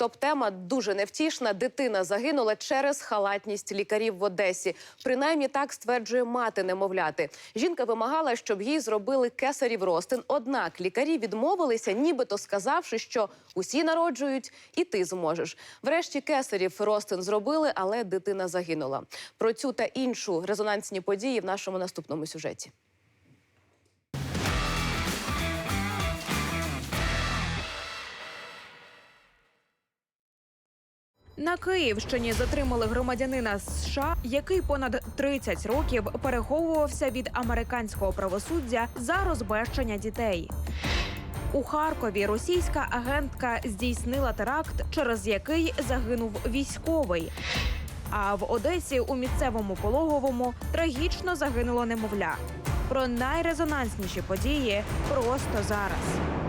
Топ-тема дуже невтішна. Дитина загинула через халатність лікарів в Одесі. Принаймні так стверджує мати немовляти. Жінка вимагала, щоб їй зробили кесарів ростин. Однак лікарі відмовилися, нібито сказавши, що усі народжують, і ти зможеш. Врешті кесарів ростин зробили, але дитина загинула. Про цю та іншу резонансні події в нашому наступному сюжеті. На Київщині затримали громадянина США, який понад 30 років переховувався від американського правосуддя за розбещення дітей. У Харкові російська агентка здійснила теракт, через який загинув військовий. А в Одесі у місцевому пологовому трагічно загинуло немовля. Про найрезонансніші події просто зараз.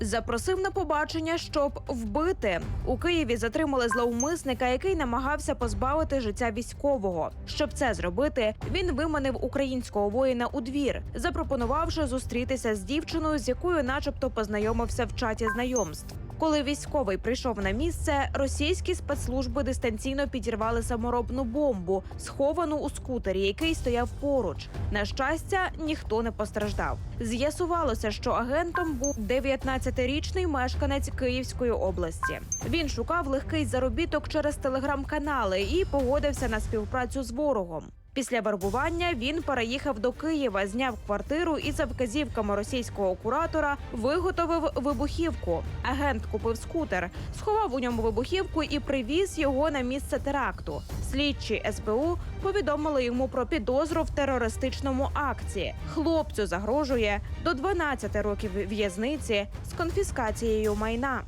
Запросив на побачення, щоб вбити. У Києві затримали зловмисника, який намагався позбавити життя військового. Щоб це зробити, він виманив українського воїна у двір, запропонувавши зустрітися з дівчиною, з якою, начебто, познайомився в чаті знайомств. Коли військовий прийшов на місце, російські спецслужби дистанційно підірвали саморобну бомбу, сховану у скутері, який стояв поруч. На щастя, ніхто не постраждав. З'ясувалося, що агентом був 19-річний мешканець Київської області. Він шукав легкий заробіток через телеграм-канали і погодився на співпрацю з ворогом. Після вербування він переїхав до Києва, зняв квартиру і за вказівками російського куратора виготовив вибухівку. Агент купив скутер, сховав у ньому вибухівку і привіз його на місце теракту. Слідчі СБУ повідомили йому про підозру в терористичному акті. Хлопцю загрожує до 12 років в'язниці з конфіскацією майна.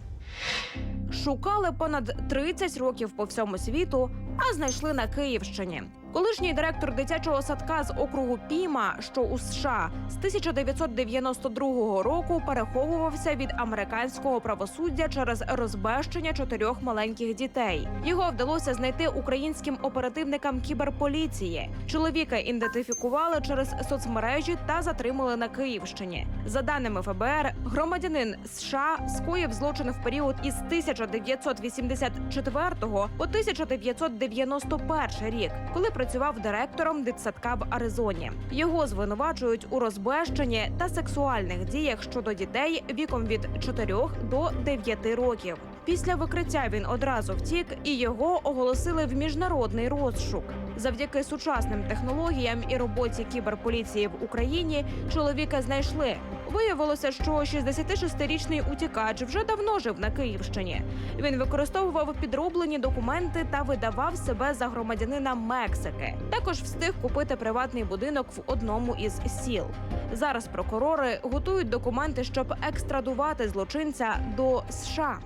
Шукали понад 30 років по всьому світу, а знайшли на Київщині. Колишній директор дитячого садка з округу Піма, що у США, з 1992 року переховувався від американського правосуддя через розбещення чотирьох маленьких дітей. Його вдалося знайти українським оперативникам кіберполіції. Чоловіка ідентифікували через соцмережі та затримали на Київщині. За даними ФБР, громадянин США скоїв злочин в період із 1984 по 1991 рік, коли працював директором дитсадка в Аризоні. Його звинувачують у розбещенні та сексуальних діях щодо дітей віком від 4 до 9 років. Після викриття він одразу втік, і його оголосили в міжнародний розшук. Завдяки сучасним технологіям і роботі кіберполіції в Україні чоловіка знайшли. Виявилося, що 66-річний утікач вже давно жив на Київщині. Він використовував підроблені документи та видавав себе за громадянина Мексики. Також встиг купити приватний будинок в одному із сіл. Зараз прокурори готують документи, щоб екстрадувати злочинця до США.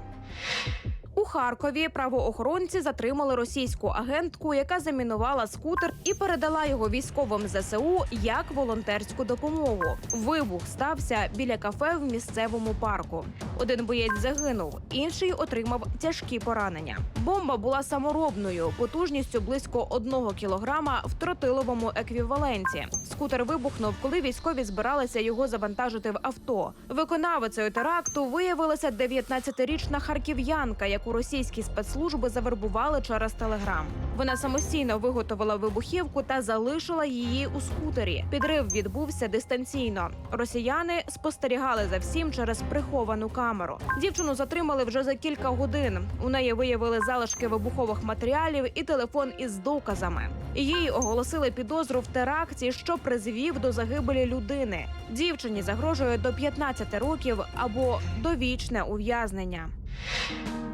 У Харкові правоохоронці затримали російську агентку, яка замінувала скутер і передала його військовим ЗСУ як волонтерську допомогу. Вибух стався біля кафе в місцевому парку. Один боєць загинув, інший отримав тяжкі поранення. Бомба була саморобною, потужністю близько одного кілограма в тротиловому еквіваленті. Скутер вибухнув, коли військові збиралися його завантажити в авто. Виконавицею теракту виявилася 19-річна харків'янка, яку російські спецслужби завербували через телеграм. Вона самостійно виготовила вибухівку та залишила її у скутері. Підрив відбувся дистанційно. Росіяни спостерігали за всім через приховану камеру. Дівчину затримали вже за кілька годин. У неї виявили залишки вибухових матеріалів і телефон із доказами. Їй оголосили підозру в теракті, що призвів до загибелі людини. Дівчині загрожує до 15 років або довічне ув'язнення.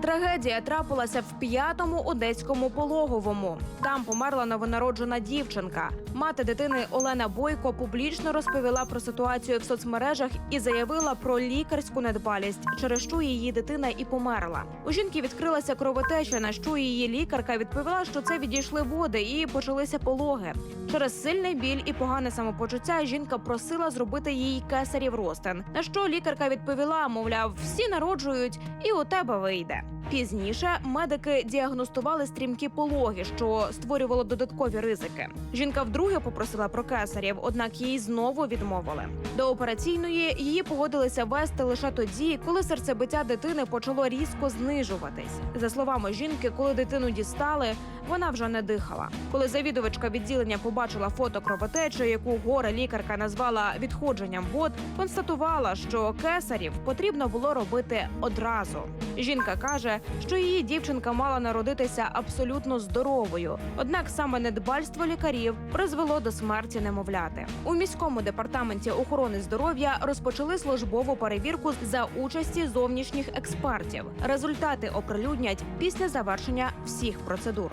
Трагедія трапилася в п'ятому одеському пологовому. Там померла новонароджена дівчинка. Мати дитини Олена Бойко публічно розповіла про ситуацію в соцмережах і заявила про лікарську недбалість, через що її дитина і померла. У жінки відкрилася кровотеча, на що її лікарка відповіла, що це відійшли води і почалися пологи. Через сильний біль і погане самопочуття жінка просила зробити їй кесарів ростин. На що лікарка відповіла, мовляв, всі народжують, і у тебе вийде. Пізніше медики діагностували стрімкі пологи, що створювало додаткові ризики. Жінка вдруге попросила про кесарів, однак їй знову відмовили. До операційної її погодилися вести лише тоді, коли серцебиття дитини почало різко знижуватись. За словами жінки, коли дитину дістали, вона вже не дихала. Коли завідувачка відділення побачила фото кровотечі, яку горе лікарка назвала відходженням вод, констатувала, що кесарів потрібно було робити одразу. Жінка каже, що її дівчинка мала народитися абсолютно здоровою. Однак саме недбальство лікарів призвело до смерті немовляти. У міському департаменті охорони здоров'я розпочали службову перевірку за участі зовнішніх експертів. Результати оприлюднять після завершення всіх процедур.